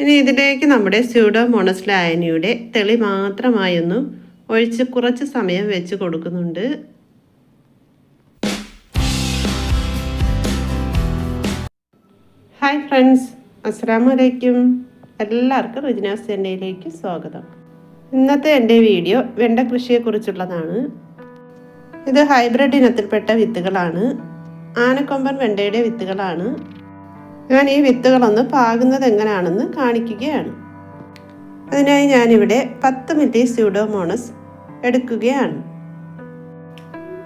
ഇനി ഇതിലേക്ക് നമ്മുടെ സ്യൂഡോമോണസ് ലായനിയുടെ തെളി മാത്രമായൊന്ന് ഒഴിച്ച് കുറച്ച് സമയം വെച്ച് കൊടുക്കുന്നുണ്ട്. ഹായ് ഫ്രണ്ട്സ് അസ്സാം വലൈക്കും എല്ലാവർക്കും റുജിനാസ് എന്റെയിലേക്ക് സ്വാഗതം. ഇന്നത്തെ എന്റെ വീഡിയോ വെണ്ട കൃഷിയെക്കുറിച്ചുള്ളതാണ്. ഇത് ഹൈബ്രിഡ് ഇനത്തിൽപ്പെട്ട വിത്തുകളാണ്. ആനക്കൊമ്പൻ വെണ്ടയുടെ വിത്തുകളാണ്. ഞാൻ ഈ വിത്തുകളൊന്ന് പാകുന്നത് എങ്ങനെയാണെന്ന് കാണിക്കുകയാണ്. അതിനായി ഞാനിവിടെ പത്ത് മില്ലി സ്യൂഡോമോണസ് എടുക്കുകയാണ്.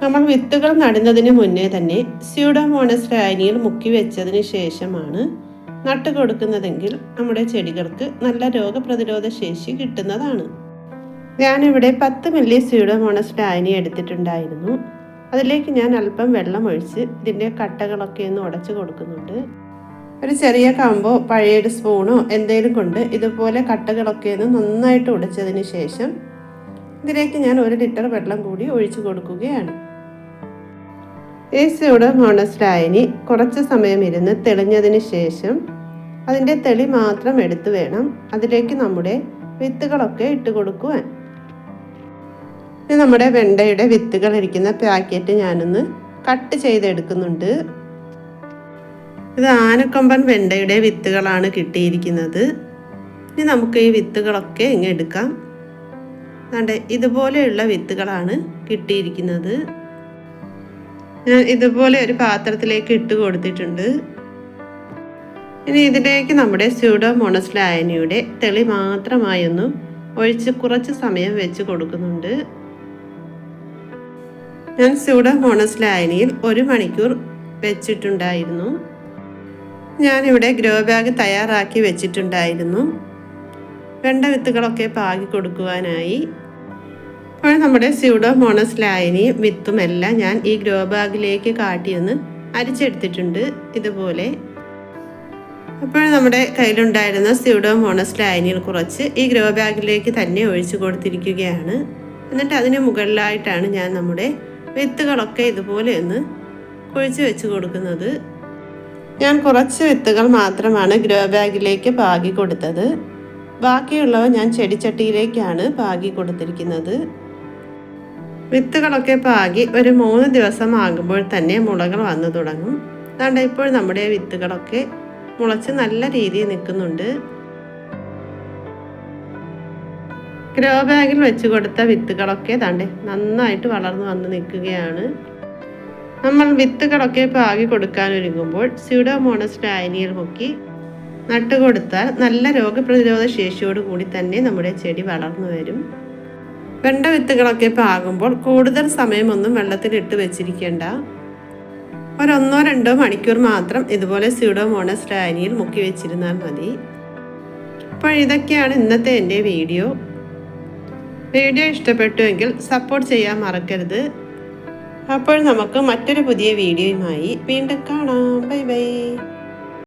നമ്മൾ വിത്തുകൾ നടുന്നതിന് മുന്നേ തന്നെ സ്യൂഡോമോണസ് രാനിയിൽ മുക്കി വെച്ചതിന് ശേഷമാണ് നട്ടു കൊടുക്കുന്നതെങ്കിൽ നമ്മുടെ ചെടികൾക്ക് നല്ല രോഗപ്രതിരോധ ശേഷി കിട്ടുന്നതാണ്. ഞാനിവിടെ പത്ത് മില്ലി സ്യൂഡോമോണസ് ലായനി എടുത്തിട്ടുണ്ടായിരുന്നു. അതിലേക്ക് ഞാൻ അല്പം വെള്ളം ഒഴിച്ച് ഇതിന്റെ കട്ടകളൊക്കെ ഒന്ന് ഉടച്ചു കൊടുക്കുന്നുണ്ട്. ഒരു ചെറിയ കമ്പോ പഴയൊരു സ്പൂണോ എന്തെങ്കിലും കൊണ്ട് ഇതുപോലെ കട്ടകളൊക്കെ ഒന്ന് നന്നായിട്ട് ഉടച്ചതിന് ശേഷം ഇതിലേക്ക് ഞാൻ ഒരു ലിറ്റർ വെള്ളം കൂടി ഒഴിച്ചു കൊടുക്കുകയാണ്. ഈ സ്യൂഡോമോണസ് ലായനി കുറച്ച് സമയം ഇരുന്ന് തെളിഞ്ഞതിന് ശേഷം അതിന്റെ തെളി മാത്രം എടുത്തു വേണം അതിലേക്ക് നമ്മുടെ വിത്തുകളൊക്കെ ഇട്ട് കൊടുക്കുവാൻ. ഇത് നമ്മുടെ വെണ്ടയുടെ വിത്തുകൾ ഇരിക്കുന്ന പാക്കറ്റ് ഞാനൊന്ന് കട്ട് ചെയ്തെടുക്കുന്നുണ്ട്. ഇത് ആനക്കൊമ്പൻ വെണ്ടയുടെ വിത്തുകളാണ് കിട്ടിയിരിക്കുന്നത്. ഇനി നമുക്ക് ഈ വിത്തുകളൊക്കെ ഇങ്ങ് എടുക്കാം. അതെ ഇതുപോലെയുള്ള വിത്തുകളാണ് കിട്ടിയിരിക്കുന്നത്. ഞാൻ ഇതുപോലെ ഒരു പാത്രത്തിലേക്ക് ഇട്ട് കൊടുത്തിട്ടുണ്ട്. ഇനി ഇതിലേക്ക് നമ്മുടെ സ്യൂഡോ ലായനിയുടെ തെളി മാത്രമായൊന്നും ഒഴിച്ച് കുറച്ച് സമയം വെച്ച് കൊടുക്കുന്നുണ്ട്. ഞാൻ സ്യൂഡോ ലായനിയിൽ ഒരു മണിക്കൂർ വെച്ചിട്ടുണ്ടായിരുന്നു. ഞാനിവിടെ ഗ്രോ ബാഗ് തയ്യാറാക്കി വെച്ചിട്ടുണ്ടായിരുന്നു. വെണ്ട വിത്തുകളൊക്കെ പാകി കൊടുക്കുവാനായി. അപ്പോൾ നമ്മുടെ സ്യൂഡോമോണസ് ലായനിയും വിത്തുമെല്ലാം ഞാൻ ഈ ഗ്രോ ബാഗിലേക്ക് കാട്ടിയൊന്ന് അരിച്ചെടുത്തിട്ടുണ്ട് ഇതുപോലെ. അപ്പോൾ നമ്മുടെ കയ്യിലുണ്ടായിരുന്ന സ്യൂഡോമോണസ് ലായനിയിൽ കുറച്ച് ഈ ഗ്രോ ബാഗിലേക്ക് തന്നെ ഒഴിച്ചു കൊടുത്തിരിക്കുകയാണ്. എന്നിട്ട് അതിന് മുകളിലായിട്ടാണ് ഞാൻ നമ്മുടെ വിത്തുകളൊക്കെ ഇതുപോലെ ഒന്ന് കുഴിച്ച് വെച്ച് കൊടുക്കുന്നത്. ഞാൻ കുറച്ച് വിത്തുകൾ മാത്രമാണ് ഗ്രോ ബാഗിലേക്ക് പാകി കൊടുത്തത്. ബാക്കിയുള്ളവ ഞാൻ ചെടിച്ചട്ടിയിലേക്കാണ് പാകി കൊടുത്തിരിക്കുന്നത്. വിത്തുകളൊക്കെ പാകി ഒരു മൂന്ന് ദിവസം ആകുമ്പോൾ തന്നെ മുളകൾ വന്നു തുടങ്ങും. അതുകൊണ്ട് ഇപ്പോൾ നമ്മുടെ വിത്തുകളൊക്കെ മുളച്ച് നല്ല രീതിയിൽ നിൽക്കുന്നുണ്ട്. ഗ്രോ ബാഗിൽ വെച്ച് കൊടുത്ത വിത്തുകളൊക്കെ താണ്ടേ നന്നായിട്ട് വളർന്നു വന്ന് നിൽക്കുകയാണ്. നമ്മൾ വിത്തുകളൊക്കെ പാകി കൊടുക്കാൻ ഒരുങ്ങുമ്പോൾ സ്യൂഡോമോണസ് ഡയനിയിൽ മുക്കി നട്ടുകൊടുത്താൽ നല്ല രോഗപ്രതിരോധ ശേഷിയോട് കൂടി തന്നെ നമ്മുടെ ചെടി വളർന്നു വരും. വെണ്ട വിത്തുകളൊക്കെ പാകുമ്പോൾ കൂടുതൽ സമയമൊന്നും വെള്ളത്തിൽ ഇട്ട് വെച്ചിരിക്കേണ്ട. ഒരൊന്നോ രണ്ടോ മണിക്കൂർ മാത്രം ഇതുപോലെ സ്യൂഡോമോണസ് ഡയനിയിൽ മുക്കി വെച്ചിരുന്നാൽ മതി. അപ്പോൾ ഇതൊക്കെയാണ് ഇന്നത്തെ എന്റെ വീഡിയോ. വീഡിയോ ഇഷ്ടപ്പെട്ടുവെങ്കിൽ സപ്പോർട്ട് ചെയ്യാൻ മറക്കരുത്. അപ്പോൾ നമുക്ക് മറ്റൊരു പുതിയ വീഡിയോയുമായി വീണ്ടും കാണാം. Bye bye.